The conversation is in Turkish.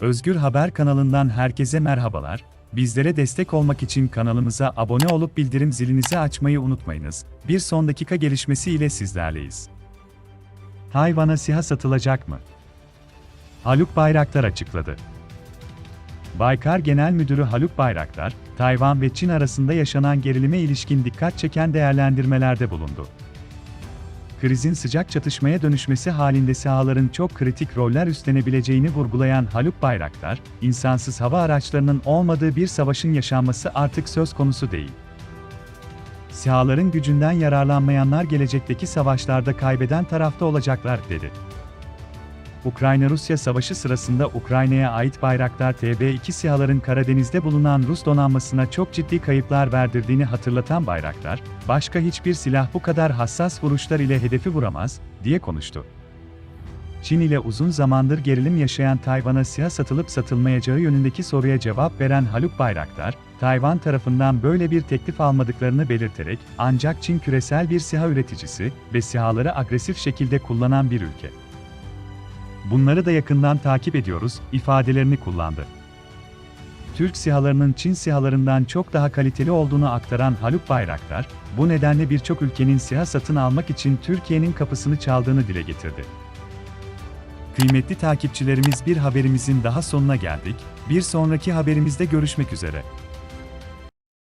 Özgür Haber kanalından herkese merhabalar. Bizlere destek olmak için kanalımıza abone olup bildirim zilinizi açmayı unutmayınız. Bir son dakika gelişmesi ile sizlerleyiz. Tayvan'a SİHA satılacak mı? Haluk Bayraktar açıkladı. Baykar Genel Müdürü Haluk Bayraktar, Tayvan ve Çin arasında yaşanan gerilime ilişkin dikkat çeken değerlendirmelerde bulundu. Krizin sıcak çatışmaya dönüşmesi halinde sahaların çok kritik roller üstlenebileceğini vurgulayan Haluk Bayraktar, insansız hava araçlarının olmadığı bir savaşın yaşanması artık söz konusu değil. Sihaların gücünden yararlanmayanlar gelecekteki savaşlarda kaybeden tarafta olacaklar, dedi. Ukrayna-Rusya savaşı sırasında Ukrayna'ya ait Bayraktar TB2 SİHA'ların Karadeniz'de bulunan Rus donanmasına çok ciddi kayıplar verdirdiğini hatırlatan Bayraktar, başka hiçbir silah bu kadar hassas vuruşlar ile hedefi vuramaz, diye konuştu. Çin ile uzun zamandır gerilim yaşayan Tayvan'a SİHA satılıp satılmayacağı yönündeki soruya cevap veren Haluk Bayraktar, Tayvan tarafından böyle bir teklif almadıklarını belirterek, ancak Çin küresel bir SİHA üreticisi ve SİHA'ları agresif şekilde kullanan bir ülke. Bunları da yakından takip ediyoruz, ifadelerini kullandı. Türk sihalarının Çin sihalarından çok daha kaliteli olduğunu aktaran Haluk Bayraktar, bu nedenle birçok ülkenin siha satın almak için Türkiye'nin kapısını çaldığını dile getirdi. Kıymetli takipçilerimiz bir haberimizin daha sonuna geldik, bir sonraki haberimizde görüşmek üzere.